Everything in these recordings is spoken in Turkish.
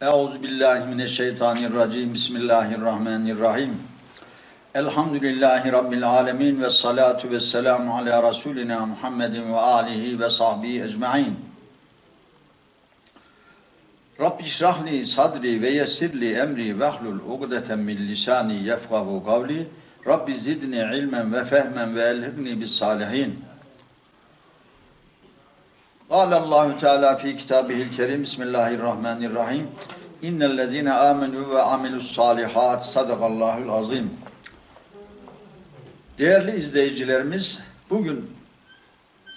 Euzu billahi mineşşeytanirracim. Bismillahirrahmanirrahim. Elhamdülillahi rabbil alamin ve salatu vesselamu ala rasulina Muhammedin ve alihi ve sahbihi ecmaîn. Rabbi şrahli sadri ve yessirli emri vehlul ugdeten min lisani yefkahu kavli. Rabbi zidni ilmen ve fehmen ve elhirni bis salihin. Allahu Teala fi kitabihil kerim Bismillahirrahmanirrahim. İnnellezine amenu ve amilus salihat sadakallahul azim. Değerli izleyicilerimiz, bugün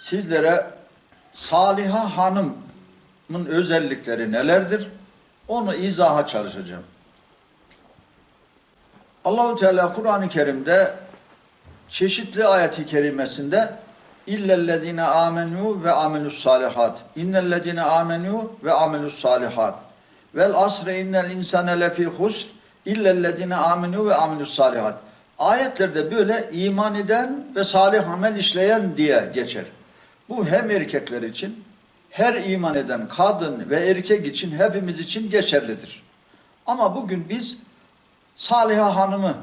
sizlere Saliha Hanım'ın özellikleri nelerdir? Onu izaha çalışacağım. Allahu Teala Kur'an-ı Kerim'de çeşitli ayeti kerimesinde İllellezine amenu ve amelus salihat. İnnellezine amenu ve amelus salihat. Vel asre innel insane lefi husr. İllellezine amenu ve amelus salihat. Ayetlerde böyle iman eden ve salih amel işleyen diye geçer. Bu hem erkekler için, her iman eden kadın ve erkek için hepimiz için geçerlidir. Ama bugün biz Saliha Hanım'ı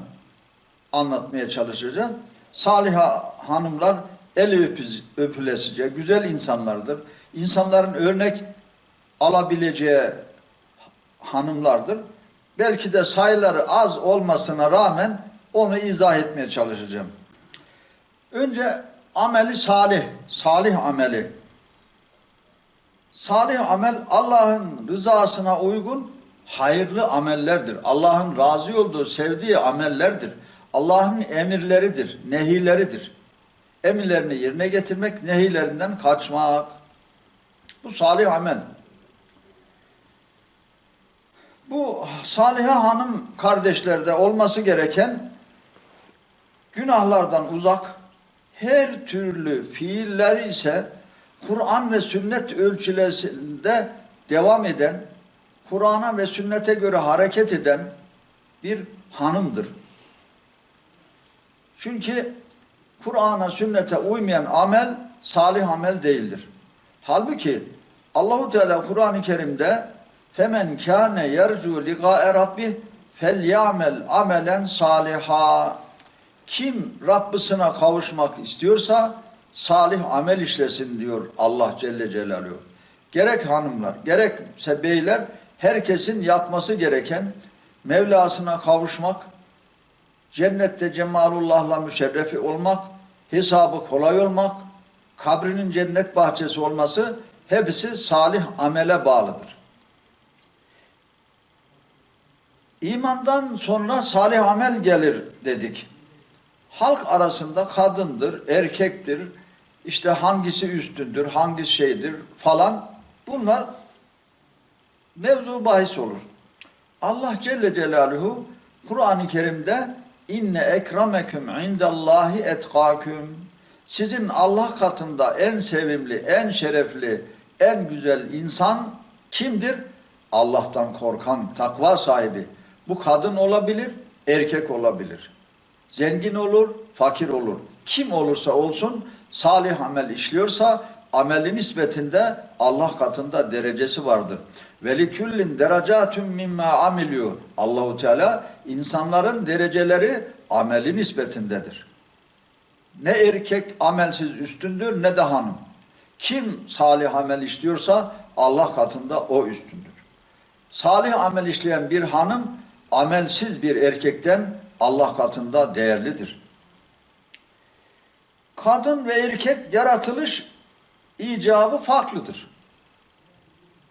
anlatmaya çalışacağız. Saliha Hanımlar el öpülesice güzel insanlardır. İnsanların örnek alabileceği hanımlardır. Belki de sayıları az olmasına rağmen onu izah etmeye çalışacağım. Önce ameli salih, salih ameli. Salih amel Allah'ın rızasına uygun hayırlı amellerdir. Allah'ın razı olduğu, sevdiği amellerdir. Allah'ın emirleridir, nehileridir emirlerini yerine getirmek, nehilerinden kaçmak. Bu salih amel. Bu Saliha Hanım kardeşlerde olması gereken günahlardan uzak, her türlü fiiller ise Kur'an ve sünnet ölçülerinde devam eden, Kur'an'a ve sünnete göre hareket eden bir hanımdır. Çünkü Kur'an'a, sünnete uymayan amel salih amel değildir. Halbuki Allahu Teala Kur'an-ı Kerim'de femen kâne yercu liqa'e rabbih felyamel amelen saliha kim Rabbisine kavuşmak istiyorsa salih amel işlesin diyor Allah Celle Celaluhu. Gerek hanımlar, gerekse beyler herkesin yapması gereken Mevlasına kavuşmak, cennette cemalullah'la müşerrefi olmak, hesabı kolay olmak, kabrinin cennet bahçesi olması hepsi salih amele bağlıdır. İmandan sonra salih amel gelir dedik. Halk arasında kadındır, erkektir, işte hangisi üstündür, hangisi şeydir falan bunlar mevzu bahis olur. Allah Celle Celaluhu Kur'an-ı Kerim'de inne ekremeküm indallahi etkaküm sizin Allah katında en sevimli, en şerefli, en güzel insan kimdir? Allah'tan korkan, takva sahibi. Bu kadın olabilir, erkek olabilir. Zengin olur, fakir olur. Kim olursa olsun salih amel işliyorsa ameli nispetinde Allah katında derecesi vardır. Veliküllin derecatun mimma amiliyor. Allahu Teala insanların dereceleri ameli nispetindedir. Ne erkek amelsiz üstündür ne de hanım. Kim salih amel işliyorsa Allah katında o üstündür. Salih amel işleyen bir hanım amelsiz bir erkekten Allah katında değerlidir. Kadın ve erkek yaratılış icabı farklıdır.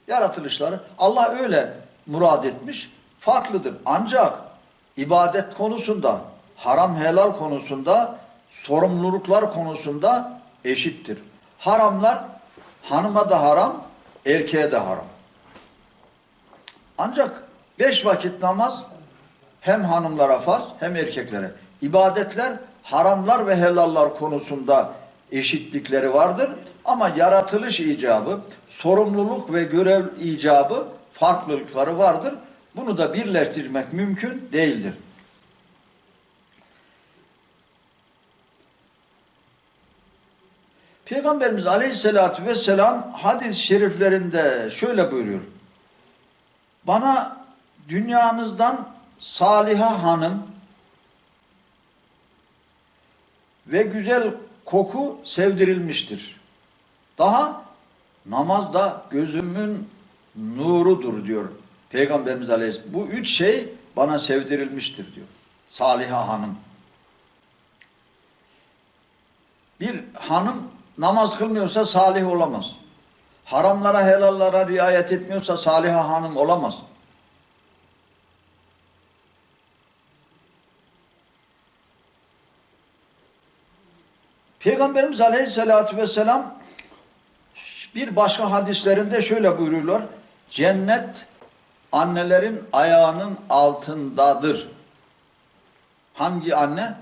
Yaratılışları Allah öyle murad etmiş, farklıdır. Ancak ibadet konusunda, haram helal konusunda, sorumluluklar konusunda eşittir. Haramlar hanıma da haram, erkeğe de haram. Ancak beş vakit namaz hem hanımlara farz hem erkeklere. İbadetler haramlar ve helallar konusunda eşitlikleri vardır. Ama yaratılış icabı, sorumluluk ve görev icabı farklılıkları vardır. Bunu da birleştirmek mümkün değildir. Peygamberimiz Aleyhisselatü Vesselam hadis-i şeriflerinde şöyle buyuruyor. Bana dünyanızdan Saliha Hanım ve güzel koku sevdirilmiştir. Daha namazda gözümün nurudur diyor Peygamberimiz Aleyhisselam. Bu üç şey bana sevdirilmiştir diyor. Saliha Hanım. Bir hanım namaz kılmıyorsa salih olamaz. Haramlara helallara riayet etmiyorsa saliha hanım olamaz. Peygamberimiz Aleyhisselatü Vesselam bir başka hadislerinde şöyle buyuruyorlar. Cennet annelerin ayağının altındadır. Hangi anne?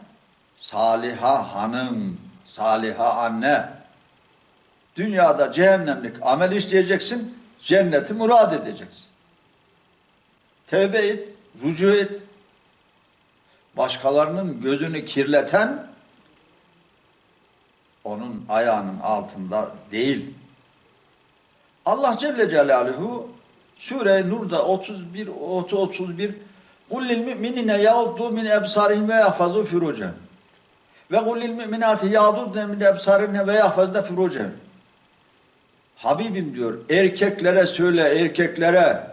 Saliha hanım, saliha anne. Dünyada cehennemlik amel işleyeceksin, cenneti murad edeceksin. Tevbe et, rücu et. Başkalarının gözünü kirleten onun ayağının altında değil. Allah Celle Celaluhu Sure Nur'da 31 31 Kul lil müminine yağuddu min ebsarihim ve yahfazu furucen. Ve kul lil müminati yağuddu min ebsarihim ve yahfazna furucen. Habibim diyor erkeklere söyle erkeklere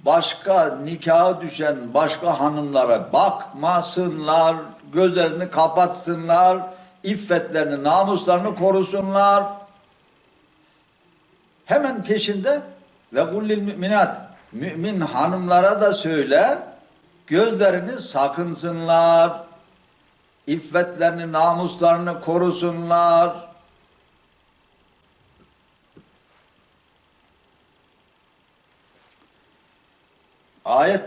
başka nikaha düşen başka hanımlara bakmasınlar, gözlerini kapatsınlar, iffetlerini, namuslarını korusunlar. Hemen peşinde ve kullil müminat mümin hanımlara da söyle gözlerini sakınsınlar. iffetlerini, namuslarını korusunlar. Ayet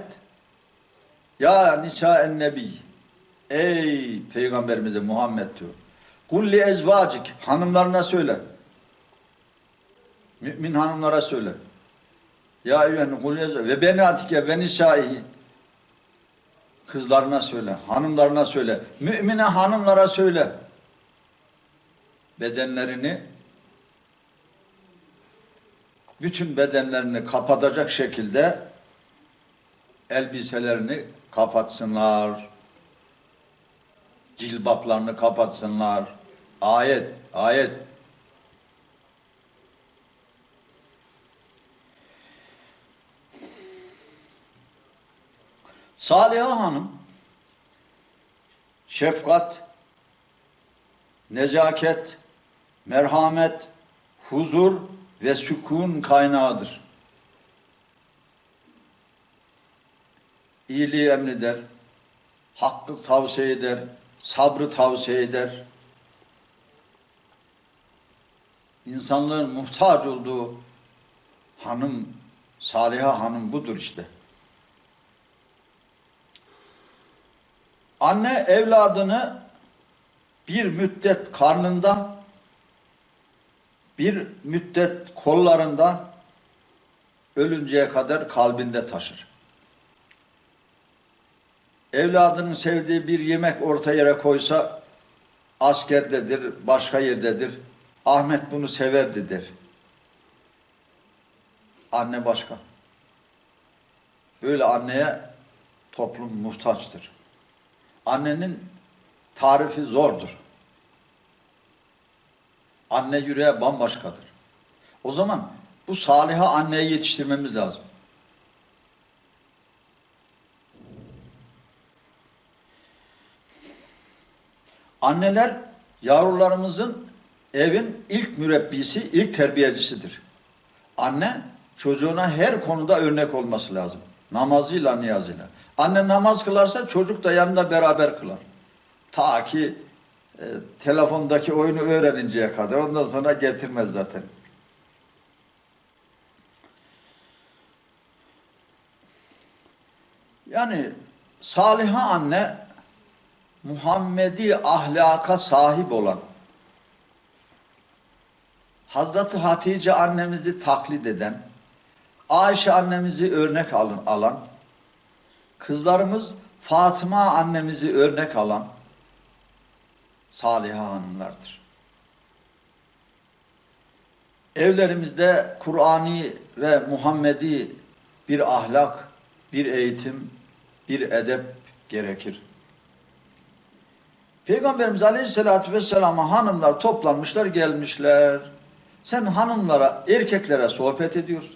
Ya nisa en nebi Ey peygamberimize Muhammed diyor. Kulli ezvacik hanımlarına söyle. Mümin hanımlara söyle. Ya eyyühen ezvacik ve benatike ve nisaihi kızlarına söyle, hanımlarına söyle. Mümine hanımlara söyle. Bedenlerini bütün bedenlerini kapatacak şekilde elbiselerini kapatsınlar. Cilbaplarını kapatsınlar. Ayet, ayet. Saliha Hanım şefkat, nezaket, merhamet, huzur ve sükun kaynağıdır. iyiliği emreder, hakkı tavsiye eder, sabrı tavsiye eder. İnsanlığın muhtaç olduğu hanım, Saliha hanım budur işte. Anne evladını bir müddet karnında, bir müddet kollarında, ölünceye kadar kalbinde taşır evladının sevdiği bir yemek orta yere koysa askerdedir, başka yerdedir. Ahmet bunu severdi der. Anne başka. Böyle anneye toplum muhtaçtır. Annenin tarifi zordur. Anne yüreğe bambaşkadır. O zaman bu saliha anneyi yetiştirmemiz lazım. Anneler yavrularımızın evin ilk mürebbisi, ilk terbiyecisidir. Anne çocuğuna her konuda örnek olması lazım. Namazıyla, niyazıyla. Anne namaz kılarsa çocuk da yanında beraber kılar. Ta ki e, telefondaki oyunu öğreninceye kadar ondan sonra getirmez zaten. Yani Saliha anne Muhammedi ahlaka sahip olan Hazreti Hatice annemizi taklit eden, Ayşe annemizi örnek alın, alan, kızlarımız Fatıma annemizi örnek alan Saliha hanımlardır. Evlerimizde Kur'ani ve Muhammedi bir ahlak, bir eğitim, bir edep gerekir. Peygamberimiz Aleyhisselatü Vesselam'a hanımlar toplanmışlar gelmişler. Sen hanımlara, erkeklere sohbet ediyorsun.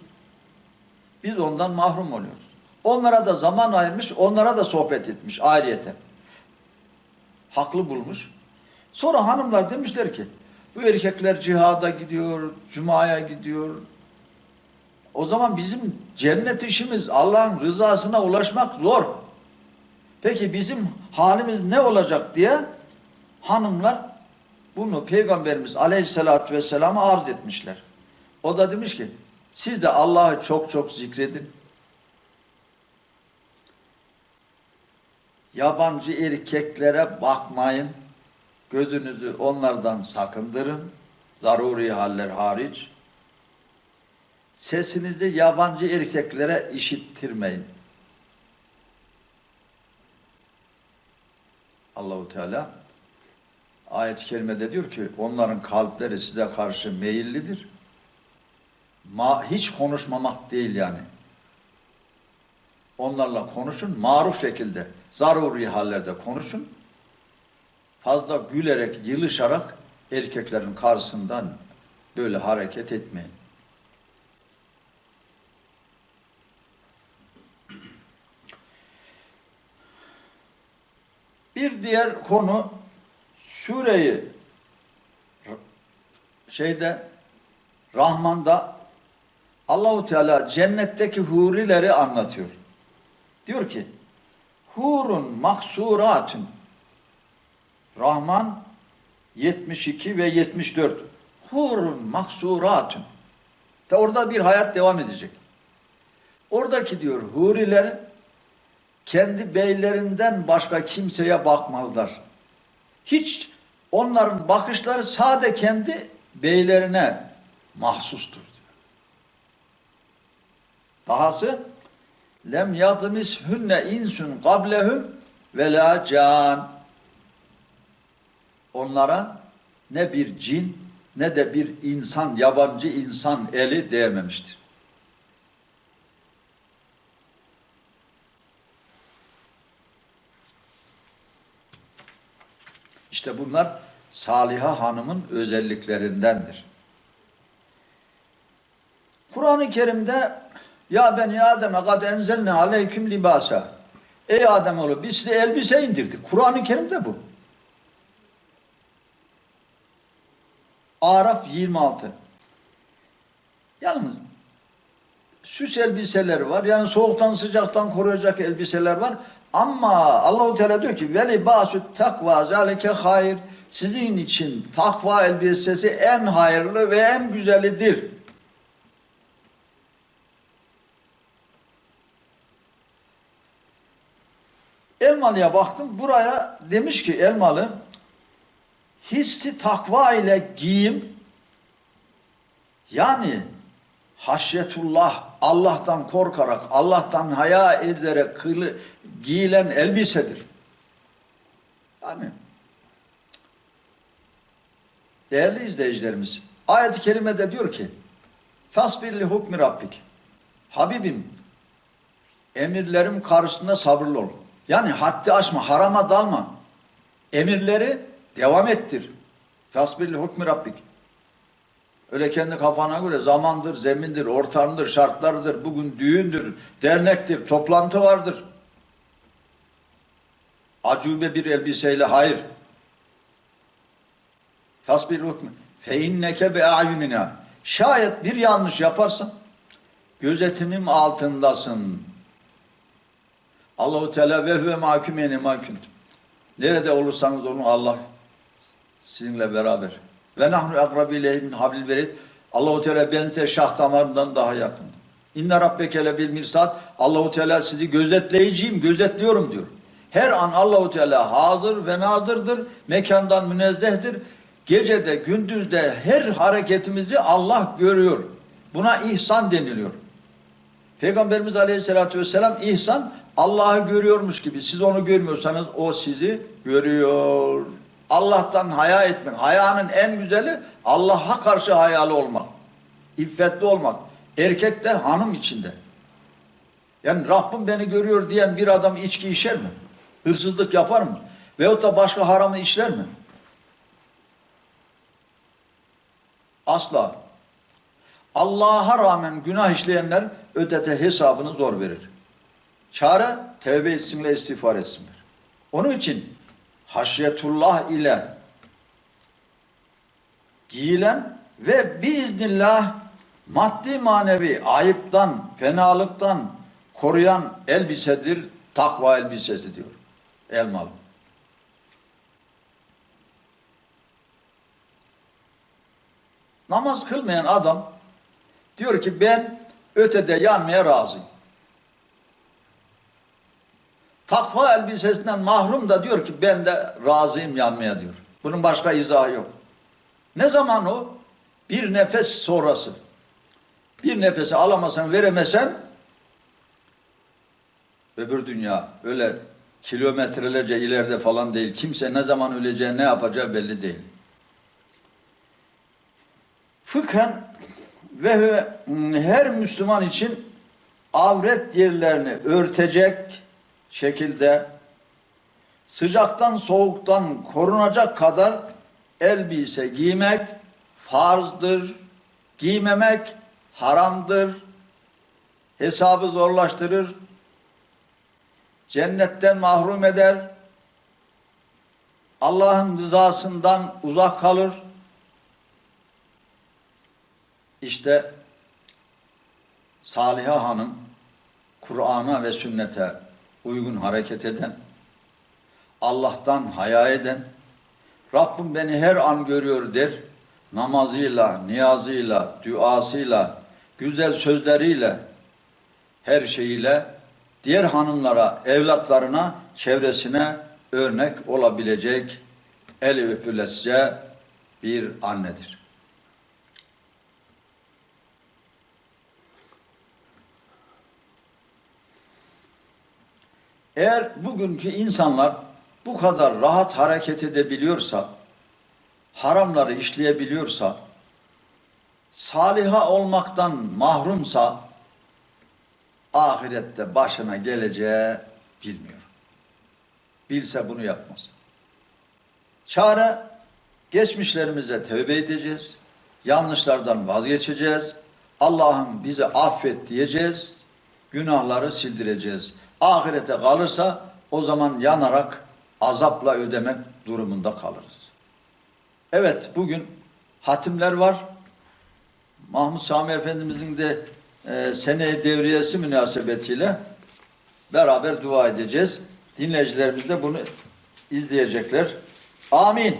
Biz ondan mahrum oluyoruz. Onlara da zaman ayırmış, onlara da sohbet etmiş ayrıyeten. Haklı bulmuş. Sonra hanımlar demişler ki, bu erkekler cihada gidiyor, cumaya gidiyor. O zaman bizim cennet işimiz Allah'ın rızasına ulaşmak zor. Peki bizim halimiz ne olacak diye hanımlar bunu Peygamberimiz Aleyhisselatü Vesselam'a arz etmişler. O da demiş ki siz de Allah'ı çok çok zikredin. Yabancı erkeklere bakmayın. Gözünüzü onlardan sakındırın. Zaruri haller hariç. Sesinizi yabancı erkeklere işittirmeyin. Allahu Teala ayet-i kerimede diyor ki onların kalpleri size karşı meyillidir. Ma hiç konuşmamak değil yani. Onlarla konuşun, maruf şekilde, zaruri hallerde konuşun. Fazla gülerek, yılışarak erkeklerin karşısından böyle hareket etmeyin. Bir diğer konu sureyi şeyde Rahman'da Allahu Teala cennetteki hurileri anlatıyor. Diyor ki hurun maksuratun Rahman 72 ve 74 hurun maksuratun Ta orada bir hayat devam edecek. Oradaki diyor huriler kendi beylerinden başka kimseye bakmazlar. Hiç onların bakışları sade kendi beylerine mahsustur diyor. Dahası lem yadmis hünne insun qablehum ve la can. Onlara ne bir cin ne de bir insan, yabancı insan eli değmemiştir. İşte bunlar Saliha Hanım'ın özelliklerindendir. Kur'an-ı Kerim'de ya beni Adem'e kad enzelne aleyküm libasa. Ey Ademoğlu biz size elbise indirdik. Kur'an-ı Kerim'de bu. Araf 26. Yalnız süs elbiseleri var. Yani soğuktan sıcaktan koruyacak elbiseler var. Ama Allahu Teala diyor ki veli basut takva zalike hayır. Sizin için takva elbisesi en hayırlı ve en güzelidir. Elmalı'ya baktım. Buraya demiş ki Elmalı hissi takva ile giyim yani haşyetullah Allah'tan korkarak Allah'tan haya ederek kılı, giyilen elbisedir. Yani değerli izleyicilerimiz ayet-i kerimede diyor ki Fasbirli hukmi Rabbik Habibim emirlerim karşısında sabırlı ol. Yani haddi aşma, harama dalma. Emirleri devam ettir. Tasbirli hukmi Rabbik. Öyle kendi kafana göre zamandır, zemindir, ortamdır, şartlardır, bugün düğündür, dernektir, toplantı vardır. Acube bir elbiseyle hayır. Tasbirli hukmi. Fe inneke be ayunina. Şayet bir yanlış yaparsan gözetimim altındasın. Allahu Teala ve huve mahkumeni mahkum. Nerede olursanız olun Allah sizinle beraber. Ve nahnu akrabi ileyhi min hablil verid. Allahu Teala ben size şah damarından daha yakın. İnne rabbeke lebil mirsad. Allahu Teala sizi gözetleyeceğim, gözetliyorum diyor. Her an Allahu Teala hazır ve nazırdır. Mekandan münezzehtir. Gecede, gündüzde her hareketimizi Allah görüyor. Buna ihsan deniliyor. Peygamberimiz Aleyhisselatü Vesselam ihsan Allah'ı görüyormuş gibi. Siz onu görmüyorsanız o sizi görüyor. Allah'tan haya etmek. Hayanın en güzeli Allah'a karşı hayalı olmak. İffetli olmak. Erkek de hanım içinde. Yani Rabbim beni görüyor diyen bir adam içki içer mi? Hırsızlık yapar mı? Veyahut da başka haramı işler mi? Asla. Allah'a rağmen günah işleyenler ötede hesabını zor verir. Çare tevbe etsinler, istiğfar etsinler. Onun için haşyetullah ile giyilen ve biiznillah maddi manevi ayıptan, fenalıktan koruyan elbisedir, takva elbisesi diyor. Elmalı. Namaz kılmayan adam diyor ki ben ötede yanmaya razıyım. Takva elbisesinden mahrum da diyor ki ben de razıyım yanmaya diyor. Bunun başka izahı yok. Ne zaman o? Bir nefes sonrası. Bir nefesi alamasan veremesen öbür dünya öyle kilometrelerce ileride falan değil. Kimse ne zaman öleceği ne yapacağı belli değil. Fıkhen ve her Müslüman için avret yerlerini örtecek şekilde sıcaktan soğuktan korunacak kadar elbise giymek farzdır. Giymemek haramdır. Hesabı zorlaştırır. Cennetten mahrum eder. Allah'ın rızasından uzak kalır. İşte Saliha Hanım Kur'an'a ve sünnete uygun hareket eden, Allah'tan haya eden, Rabbim beni her an görüyor der, namazıyla, niyazıyla, duasıyla, güzel sözleriyle, her şeyiyle diğer hanımlara, evlatlarına, çevresine örnek olabilecek, el öpülesice bir annedir. Eğer bugünkü insanlar bu kadar rahat hareket edebiliyorsa, haramları işleyebiliyorsa, saliha olmaktan mahrumsa, ahirette başına geleceği bilmiyor. Bilse bunu yapmaz. Çare, geçmişlerimize tövbe edeceğiz, yanlışlardan vazgeçeceğiz, Allah'ım bizi affet diyeceğiz, günahları sildireceğiz. Ahirete kalırsa o zaman yanarak azapla ödemek durumunda kalırız. Evet bugün hatimler var. Mahmut Sami Efendimizin de e, sene devriyesi münasebetiyle beraber dua edeceğiz. Dinleyicilerimiz de bunu izleyecekler. Amin.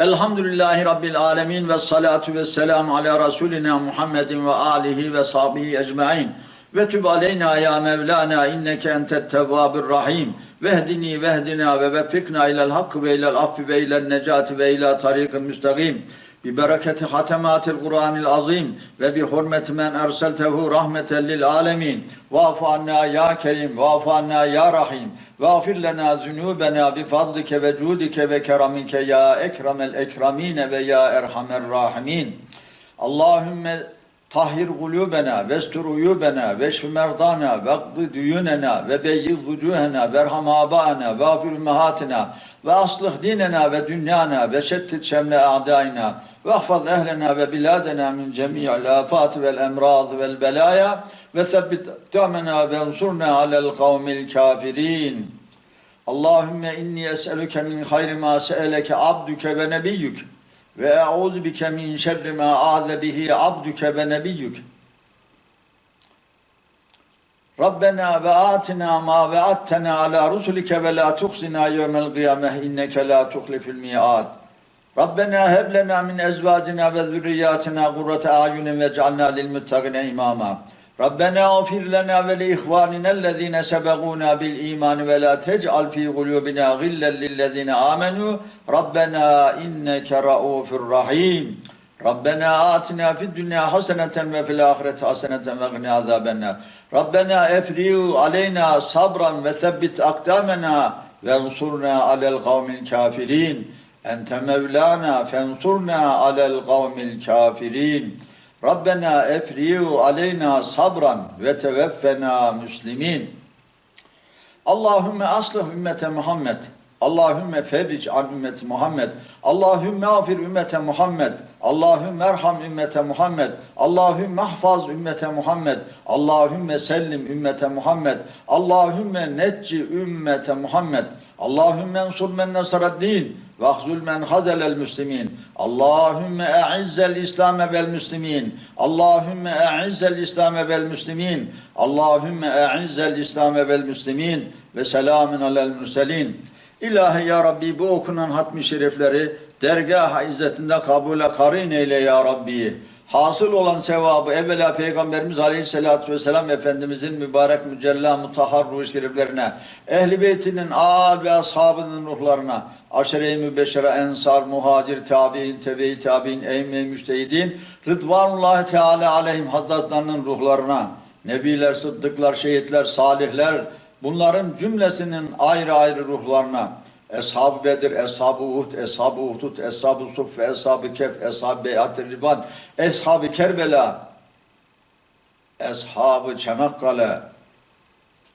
Elhamdülillahi Rabbil alemin ve salatu ve selamu ala Resulina Muhammedin ve alihi ve sahbihi ecmain. Ve tüb aleyna ya Mevlana inneke entet tevvabur rahim. Vehdini vehdina ve veffikna ilel hakkı ve ilel affi ve ilel necati ve ila tariqin müstakim. Bi bereketi hatematil Kur'anil azim ve bi hurmeti men erseltehu rahmeten lil alemin. Vafu anna ya kerim, vafu anna ya rahim. Vafir lena zunubena bi fadlike ve cudike ve keraminke ya ekremel ekramine ve ya erhamer rahimin. Allahümme tahhir kulubena vestur uyubena veşfi merdana veqdi düyunena ve beyyiz vucuhena verham abaana ve afir mehatina ve aslih dinena ve dünyana ve şettit şemle a'daina ve ahfaz ehlena ve biladena min cemi'il afat vel emrad vel belaya ve sebbit damena ve ensurna alel kavmil kafirin. Allahümme inni es'eluke min hayri ma se'eleke abduke ve nebiyyük ve e'udhu bike min şerri ma a'ze bihi abduke ve nebiyyük. Rabbena ve atina ma ve attena ala rusulike ve la tuhzina yevmel kıyameh inneke la tuhlifil mi'ad. Rabbena heb min ezvacina ve zürriyatina kurrate ayunin ve cealna lil muttaqine imama. Rabbena gfir lena ve li ihvanina ellezine sebeguna bil iman ve la tec'al fi kulubina gillen lillezine amenu. Rabbena inneke raufur rahim. Rabbena atina fid dünya haseneten ve fil ahireti haseneten ve gni azabennar. Rabbena efriu aleyna sabran ve sebbit akdamena ve ensurna alel kavmil kafirin. Ente mevlana fensurna alel kavmil kafirin. Rabbena efriyu aleyna sabran ve teveffena müslimin. Allahümme aslih ümmete Muhammed. Allahümme ferric an ümmeti Muhammed. Allahümme afir ümmete Muhammed. Allahümme erham ümmete Muhammed. Allahümme ahfaz ümmete Muhammed. Allahümme sellim ümmete Muhammed. Allahümme necci ümmete Muhammed. Allahümme ensur men nasaraddin ve ahzul men hazelel müslimin. Allahümme e'izzel İslam vel müslimin. Allahümme e'izzel İslam vel müslimin. Allahümme e'izzel İslam vel müslimin ve selamun alel mürselin. İlahi ya Rabbi bu okunan hatmi şerifleri dergah izzetinde kabule karin eyle ya Rabbi. Hasıl olan sevabı evvela Peygamberimiz Aleyhisselatü Vesselam Efendimizin mübarek mücella mutahhar ruh şeriflerine, ehli beytinin âl ve ashabının ruhlarına, aşere-i mübeşşere, ensar, muhacir, tabi'in, tebe-i tabi'in, eym-i müştehidin, rıdvanullahi teala aleyhim hazretlerinin ruhlarına, nebiler, sıddıklar, şehitler, salihler, bunların cümlesinin ayrı ayrı ruhlarına, Eshab-ı Bedir, Eshab-ı Uhud, Eshab-ı Uhdud, Eshab-ı Suf, Eshab-ı Kef, Eshab-ı Beyat-ı Riban, Eshab-ı Kerbela, Eshab-ı Çanakkale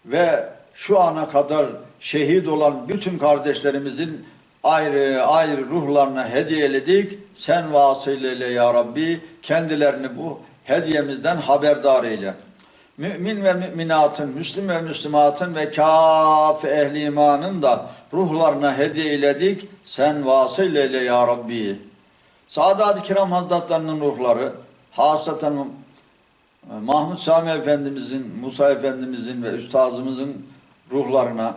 ve şu ana kadar şehit olan bütün kardeşlerimizin ayrı ayrı ruhlarına hediyeledik. Sen vasıleyle ya Rabbi kendilerini bu hediyemizden haberdar eyle. Mümin ve müminatın, Müslüm ve Müslümatın ve kâf ehli imanın da ruhlarına hediye eyledik. Sen vasıl eyle ya Rabbi. Sadat-ı Kiram Hazretlerinin ruhları, hasaten e, Mahmud Sami Efendimizin, Musa Efendimizin ve Üstazımızın ruhlarına,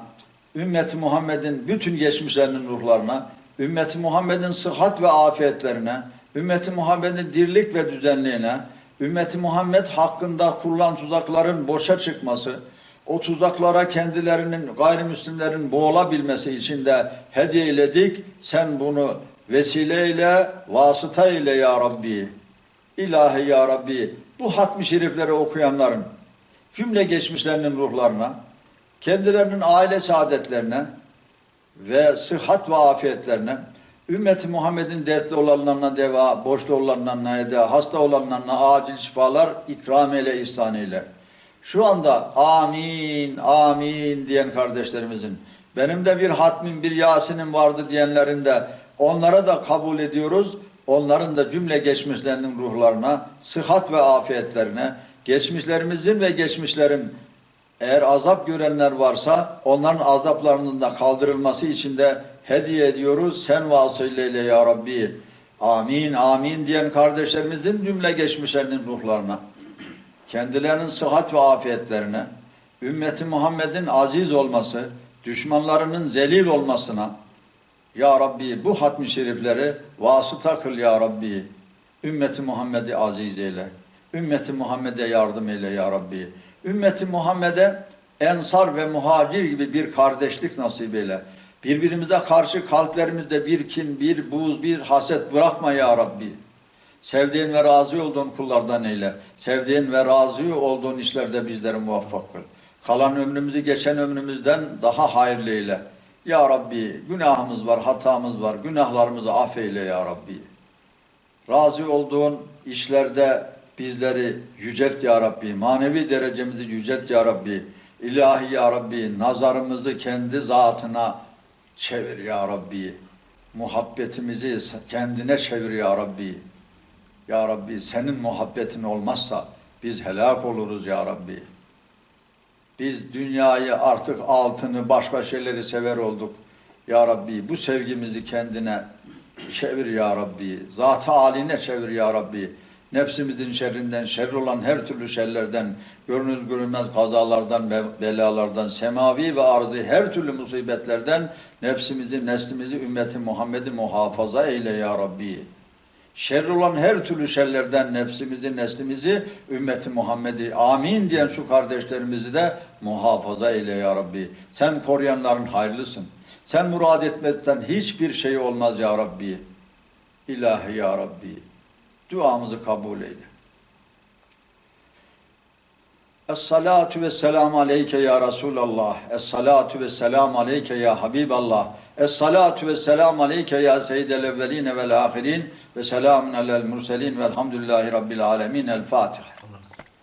ümmeti Muhammed'in bütün geçmişlerinin ruhlarına, ümmeti Muhammed'in sıhhat ve afiyetlerine, ümmeti Muhammed'in dirlik ve düzenliğine, ümmeti Muhammed hakkında kurulan tuzakların boşa çıkması, o tuzaklara kendilerinin gayrimüslimlerin boğulabilmesi için de hediye eyledik. Sen bunu vesileyle, vasıta ile ya Rabbi. İlahi ya Rabbi bu hatmi şerifleri okuyanların cümle geçmişlerinin ruhlarına, kendilerinin aile saadetlerine ve sıhhat ve afiyetlerine, ümmeti Muhammed'in dertli olanlarına deva, borçlu olanlarına hediye, hasta olanlarına acil şifalar ikram eyle, ihsan eyle. Şu anda amin, amin diyen kardeşlerimizin, benim de bir hatmim, bir Yasin'im vardı diyenlerin de onlara da kabul ediyoruz. Onların da cümle geçmişlerinin ruhlarına, sıhhat ve afiyetlerine, geçmişlerimizin ve geçmişlerin eğer azap görenler varsa onların azaplarının da kaldırılması için de hediye ediyoruz. Sen vasıleyle ya Rabbi. Amin, amin diyen kardeşlerimizin cümle geçmişlerinin ruhlarına, kendilerinin sıhhat ve afiyetlerine, ümmeti Muhammed'in aziz olması, düşmanlarının zelil olmasına, Ya Rabbi bu hatmi şerifleri vasıta kıl Ya Rabbi. Ümmeti Muhammed'i aziz eyle. Ümmeti Muhammed'e yardım eyle Ya Rabbi. Ümmeti Muhammed'e ensar ve muhacir gibi bir kardeşlik nasip eyle. Birbirimize karşı kalplerimizde bir kin, bir buz, bir haset bırakma ya Rabbi. Sevdiğin ve razı olduğun kullardan eyle. Sevdiğin ve razı olduğun işlerde bizleri muvaffak kıl. Kalan ömrümüzü geçen ömrümüzden daha hayırlı eyle. Ya Rabbi günahımız var, hatamız var. Günahlarımızı affeyle ya Rabbi. Razı olduğun işlerde bizleri yücelt ya Rabbi. Manevi derecemizi yücelt ya Rabbi. İlahi ya Rabbi nazarımızı kendi zatına çevir ya Rabbi. Muhabbetimizi kendine çevir ya Rabbi. Ya Rabbi senin muhabbetin olmazsa biz helak oluruz ya Rabbi. Biz dünyayı artık altını başka şeyleri sever olduk. Ya Rabbi bu sevgimizi kendine çevir ya Rabbi. Zat-ı haline çevir ya Rabbi. Nefsimizin şerrinden, şerri olan her türlü şerlerden, görünüz görünmez kazalardan, belalardan, semavi ve arzı her türlü musibetlerden nefsimizi, neslimizi, ümmeti Muhammed'i muhafaza eyle ya Rabbi. Şer olan her türlü şerlerden nefsimizi, neslimizi, ümmeti Muhammed'i amin diyen şu kardeşlerimizi de muhafaza eyle ya Rabbi. Sen koruyanların hayırlısın. Sen murad etmezsen hiçbir şey olmaz ya Rabbi. İlahi ya Rabbi. Duamızı kabul eyle. Es-salatu ve selamu aleyke ya Resulallah. Es-salatu ve selamu aleyke ya Habiballah. Es-salatu ve selamu aleyke ya seyyidel evveline vel ahirin ve selamun alel murselin velhamdülillahi rabbil alemin. El Fatiha.